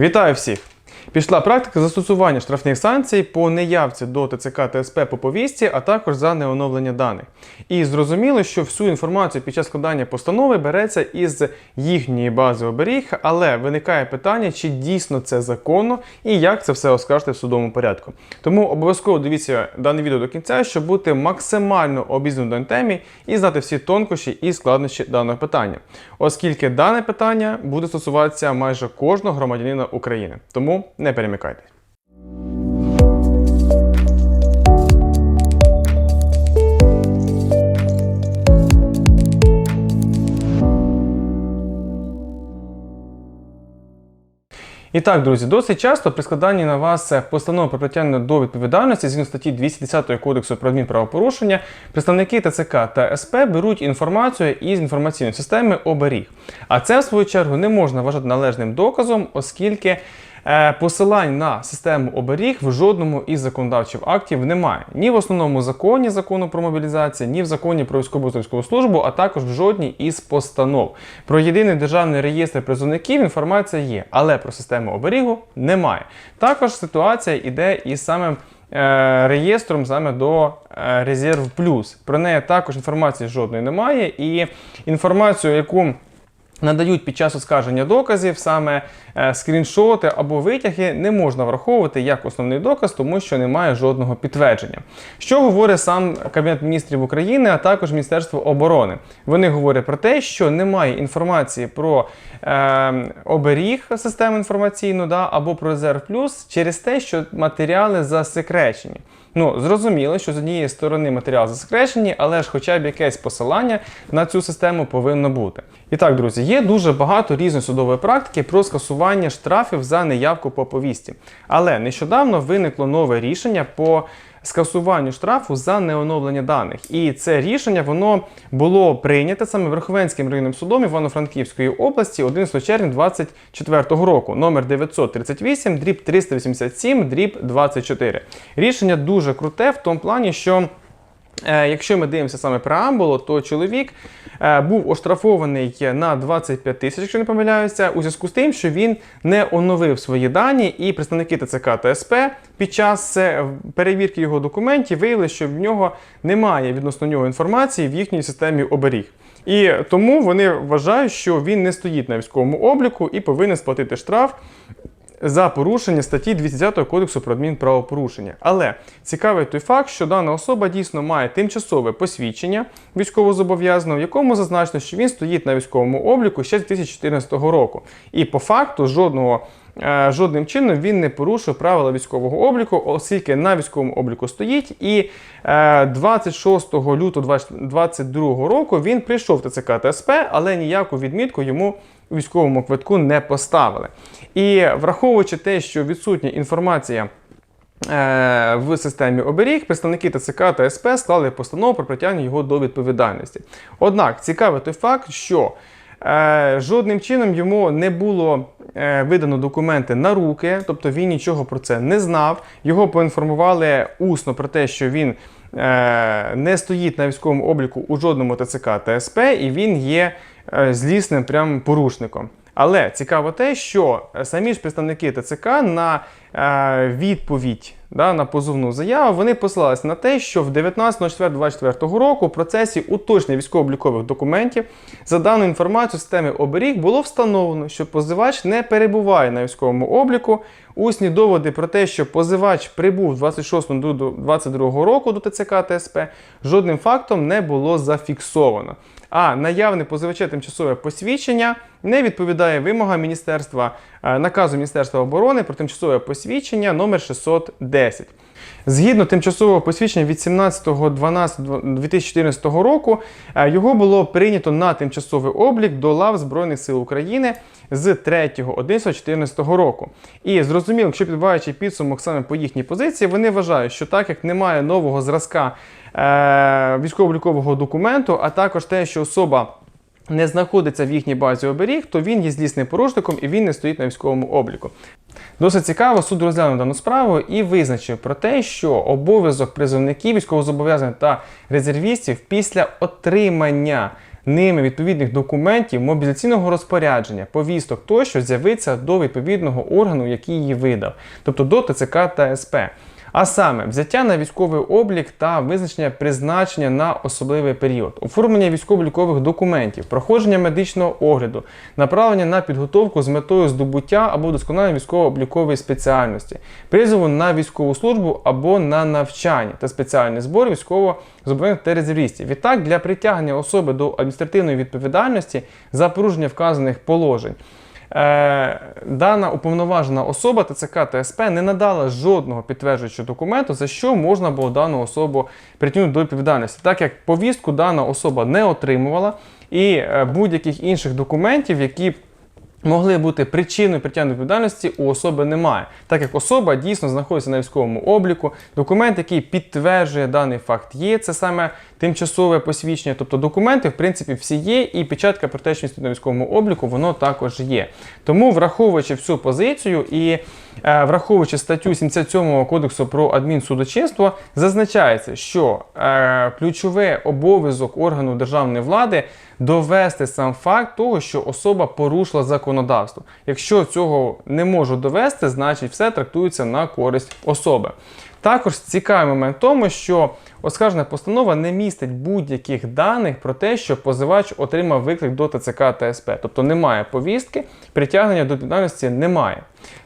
Вітаю всіх! Пішла практика застосування штрафних санкцій по неявці до ТЦК та СП по повістці, а також за неоновлення даних. І зрозуміло, що всю інформацію під час складання постанови береться із їхньої бази оберіг, але виникає питання, чи дійсно це законно і як це все оскаржити в судовому порядку. Тому обов'язково дивіться дане відео до кінця, щоб бути максимально обізнаним в темі і знати всі тонкощі і складнощі даного питання, оскільки дане питання буде стосуватися майже кожного громадянина України. Тому не перемикайтесь. І так, друзі, досить часто при складанні на вас постанови про притягнення до відповідальності згідно статті 210 Кодексу про адмінправопорушення, представники ТЦК та СП беруть інформацію із інформаційної системи оберіг. А це, в свою чергу, не можна вважати належним доказом, оскільки е, посилань на систему оберіг в жодному із законодавчих актів немає. Ні в основному законі закону про мобілізацію, ні в законі про військову службу, а також в жодній із постанов. Про єдиний державний реєстр призовників інформація є, але про систему оберігу немає. Також ситуація йде із самим. е, Реєстром саме до е, Резерв Плюс. Про неї також інформації жодної немає. І інформацію, яку надають під час оскарження доказів, саме е, скріншоти або витяги не можна враховувати як основний доказ, тому що немає жодного підтвердження. Що говорить сам Кабінет міністрів України, а також Міністерство оборони? Вони говорять про те, що немає інформації про е, оберіг системи інформаційну да, або про резерв плюс через те, що матеріали засекречені. Ну, зрозуміло, що з однієї сторони матеріал засекречені, але ж хоча б якесь посилання на цю систему повинно бути. І так, друзі, є дуже багато різної судової практики про скасування штрафів за неявку по повісті. Але нещодавно виникло нове рішення по скасуванню штрафу за неоновлення даних. І це рішення воно було прийнято саме Верховенським районним судом Івано-Франківської області 11 червня 2024 року, номер 938, дріб 387, дріб 24. Рішення дуже круте в тому плані, що. Е, Якщо ми дивимося саме преамбулу, то чоловік е, був оштрафований на 25 тисяч, якщо не помиляюся, у зв'язку з тим, що він не оновив свої дані, і представники ТЦК та СП під час е, перевірки його документів виявили, що в нього немає відносно нього інформації в їхній системі оберіг. І тому вони вважають, що він не стоїть на військовому обліку і повинен сплатити штраф за порушення статті 210 Кодексу про адмінправопорушення. Але цікавий той факт, що дана особа дійсно має тимчасове посвідчення військовозобов'язаного, в якому зазначено, що він стоїть на військовому обліку ще з 2014 року. І по факту жодного. е, Жодним чином він не порушив правила військового обліку, оскільки на військовому обліку стоїть. І е, 26 лютого 2022 року він прийшов в ТЦК та СП, але ніяку відмітку йому військовому квитку не поставили. І враховуючи те, що відсутня інформація. е, В системі оберіг представники ТЦК та СП склали постанову про притягнення його до відповідальності. Однак цікавий той факт, що е, жодним чином йому не було е, видано документи на руки, тобто він нічого про це не знав. Його поінформували усно про те, що він не стоїть на військовому обліку у жодному ТЦК та СП, і він є е, злісним прям порушником. Але цікаво те, що самі ж представники ТЦК на е, відповідь да, на позовну заяву вони посилалися на те, що в 19.04.24 року в процесі уточнення військово-облікових документів за даною інформацією системи оберіг було встановлено, що позивач не перебуває на військовому обліку. Усні доводи про те, що позивач прибув 26.22 року до ТЦК та СП, жодним фактом не було зафіксовано. А наявне позивача тимчасове посвідчення не відповідає вимогам міністерства е, наказу Міністерства оборони про тимчасове посвідчення номер 610. Згідно тимчасового посвідчення від 17.12.2014 року, е, його було прийнято на тимчасовий облік до лав Збройних сил України з 3.11.2014 року. І зрозуміло, якщо підбиваючи підсумок саме по їхній позиції, вони вважають, що так як немає нового зразка е, військово-облікового документу, а також те, що особа не знаходиться в їхній базі оберіг, то він є злісним порушником і він не стоїть на військовому обліку. Досить цікаво, суд розглянув дану справу і визначив про те, що обов'язок призовників, військовозобов'язаних та резервістів після отримання ними відповідних документів, мобілізаційного розпорядження, повісток тощо з'явиться до відповідного органу, який її видав, тобто до ТЦК та СП. А саме взяття на військовий облік та визначення призначення на особливий період, оформлення військово-лікових документів, проходження медичного огляду, направлення на підготовку з метою здобуття або вдосконалення військово-облікової спеціальності, призову на військову службу або на навчання та спеціальний збор військово зобов'язаних та резервістів. Відтак, для притягнення особи до адміністративної відповідальності за порушення вказаних положень. Е, дана уповноважена особа ТЦК та СП не надала жодного підтверджуючого документу, за що можна було дану особу притягнути до відповідальності, так як повістку дана особа не отримувала і е, будь-яких інших документів, які могли бути причиною притягнення відповідальності у особи немає, так як особа дійсно знаходиться на військовому обліку. Документ, який підтверджує даний факт, є це саме тимчасове посвідчення. Тобто документи, в принципі, всі є, і печатка про те, на військовому обліку, воно також є. Тому, враховуючи всю позицію і е, враховуючи статтю 77 Кодексу про адмінсудочинство, зазначається, що е, ключовий обов'язок органу державної влади довести сам факт того, що особа порушила законодавство. Якщо цього не можуть довести, значить все трактується на користь особи. Також цікавий момент в тому, що оскаржена постанова не містить будь-яких даних про те, що позивач отримав виклик до ТЦК та СП. Тобто немає повістки, притягнення до відповідальності немає.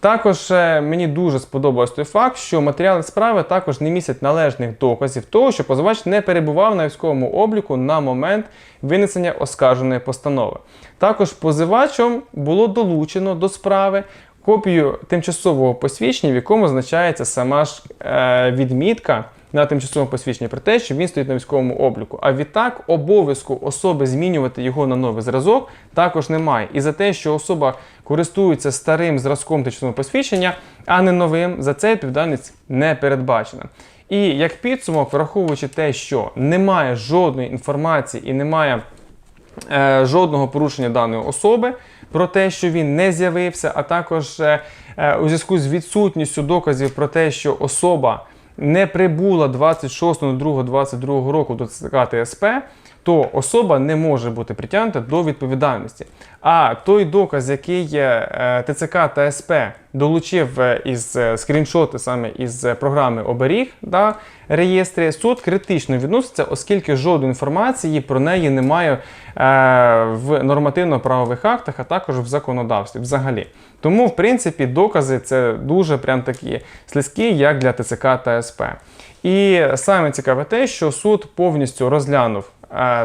Також е, мені дуже сподобався той факт, що матеріали справи також не містять належних доказів того, що позивач не перебував на військовому обліку на момент винесення оскарженої постанови. Також позивачом було долучено до справи копію тимчасового посвідчення, в якому означається сама ж е, відмітка на тимчасовому посвідченні про те, що він стоїть на військовому обліку. А відтак обов'язку особи змінювати його на новий зразок також немає. І за те, що особа користується старим зразком тимчасового посвідчення, а не новим, за це відповідальність не передбачена. І як підсумок, враховуючи те, що немає жодної інформації і немає е, жодного порушення даної особи про те, що він не з'явився, а також е, е, у зв'язку з відсутністю доказів про те, що особа не прибула 26.02.22 року до ЦК ТСП, то особа не може бути притягнута до відповідальності. А той доказ, який е, ТЦК та СП долучив е, із е, скріншоти саме із е, програми Оберіг да, реєстрі, суд критично відноситься, оскільки жодної інформації про неї немає е, в нормативно-правових актах, а також в законодавстві взагалі. Тому, в принципі, докази це дуже прям такі слизькі, як для ТЦК та СП. І саме цікаве те, що суд повністю розглянув е,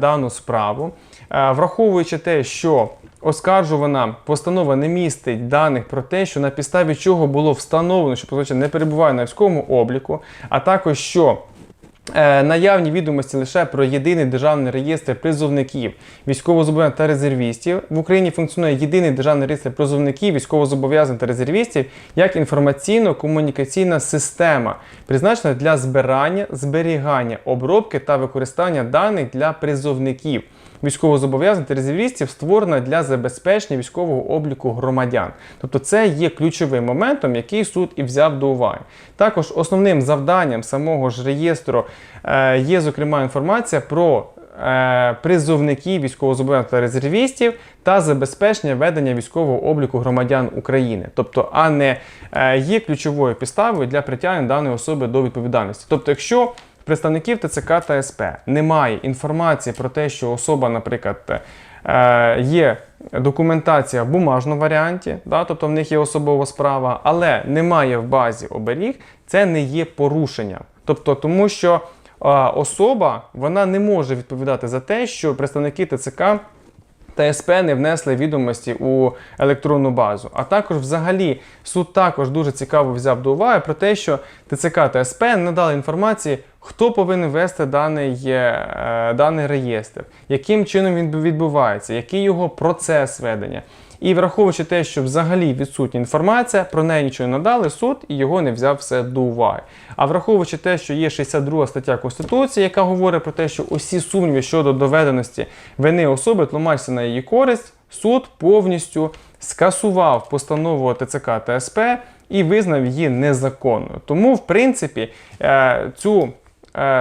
дану справу, е, враховуючи те, що оскаржувана постанова не містить даних про те, що на підставі чого було встановлено, що позивач не перебуває на військовому обліку, а також що. Е, Наявні відомості лише про єдиний державний реєстр призовників, військовозобов'язаних та резервістів. В Україні функціонує єдиний державний реєстр призовників, військовозобов'язаних та резервістів як інформаційно-комунікаційна система, призначена для збирання, зберігання, обробки та використання даних для призовників. Військовозобов'язаних та резервістів створена для забезпечення військового обліку громадян. Тобто це є ключовим моментом, який суд і взяв до уваги. Також основним завданням самого ж реєстру е, є, зокрема, інформація про е, призовників військовозобов'язаних та резервістів та забезпечення ведення військового обліку громадян України, тобто, а не е, є ключовою підставою для притягнення даної особи до відповідальності. Тобто, якщо представників ТЦК та СП немає інформації про те, що особа, наприклад, е, є документація в бумажному варіанті, да, тобто в них є особова справа, але немає в базі оберіг, це не є порушенням. Тобто, тому що е, особа вона не може відповідати за те, що представники ТЦК та СП не внесли відомості у електронну базу. А також, взагалі, суд також дуже цікаво взяв до уваги про те, що ТЦК та СП надали інформації, хто повинен вести даний, е, даний реєстр, яким чином він відбувається, який його процес ведення. І враховуючи те, що взагалі відсутня інформація, про неї нічого не надали, суд і його не взяв все до уваги. А враховуючи те, що є 62 стаття Конституції, яка говорить про те, що усі сумніви щодо доведеності вини особи тлумачаться на її користь, суд повністю скасував постанову ТЦК та і визнав її незаконною. Тому, в принципі, е, цю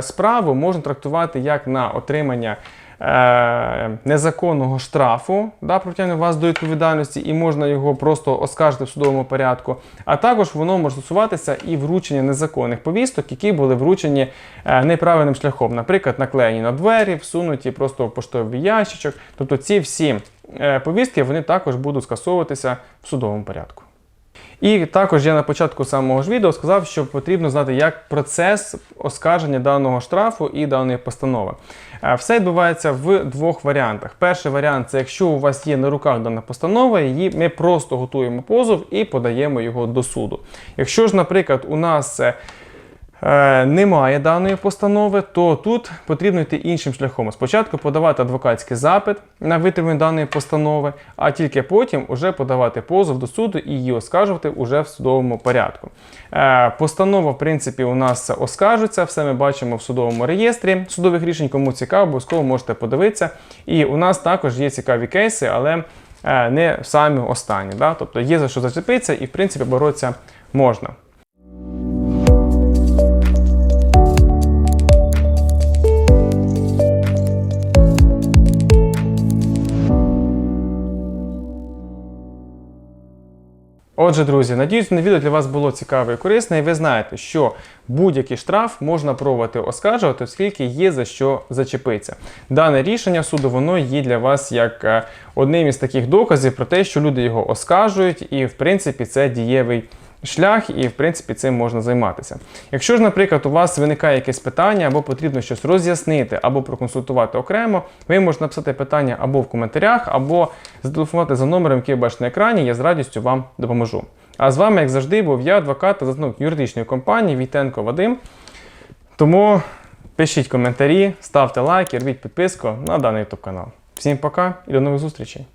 справу можна трактувати як на отримання е, незаконного штрафу да, притягнення вас до відповідальності, і можна його просто оскаржити в судовому порядку. А також воно може стосуватися і вручення незаконних повісток, які були вручені е, неправильним шляхом, наприклад, наклеєні на двері, всунуті просто в поштовий ящичок. Тобто ці всі е, повістки вони також будуть скасовуватися в судовому порядку. І також я на початку самого ж відео сказав, що потрібно знати, як процес оскарження даного штрафу і даної постанови. Е, Все відбувається в двох варіантах. Перший варіант це якщо у вас є на руках дана постанова, її ми просто готуємо позов і подаємо його до суду. Якщо ж, наприклад, у нас е, немає даної постанови, то тут потрібно йти іншим шляхом. Спочатку подавати адвокатський запит на витримання даної постанови, а тільки потім уже подавати позов до суду і її оскаржувати уже в судовому порядку. Е, Постанова, в принципі, у нас оскаржується, все ми бачимо в судовому реєстрі судових рішень. Кому цікаво, обов'язково можете подивитися. І у нас також є цікаві кейси, але е, не самі останні. Да? Тобто є за що зачепитися і, в принципі, боротися можна. Отже, друзі, надіюсь, на відео для вас було цікаве і корисне, і ви знаєте, що будь-який штраф можна пробувати оскаржувати, оскільки є за що зачепитися. Дане рішення суду воно є для вас як е, одним із таких доказів про те, що люди його оскаржують, і в принципі це дієвий шлях, і в принципі цим можна займатися. Якщо ж, наприклад, у вас виникає якесь питання, або потрібно щось роз'яснити, або проконсультувати окремо, ви можете написати питання або в коментарях, або зателефонувати за номером, який ви бачите на екрані, я з радістю вам допоможу. А з вами, як завжди, був я, адвокат та засновник юридичної компанії Вітенко Вадим. Тому пишіть коментарі, ставте лайки, робіть підписку на даний YouTube канал. Всім пока і до нових зустрічей!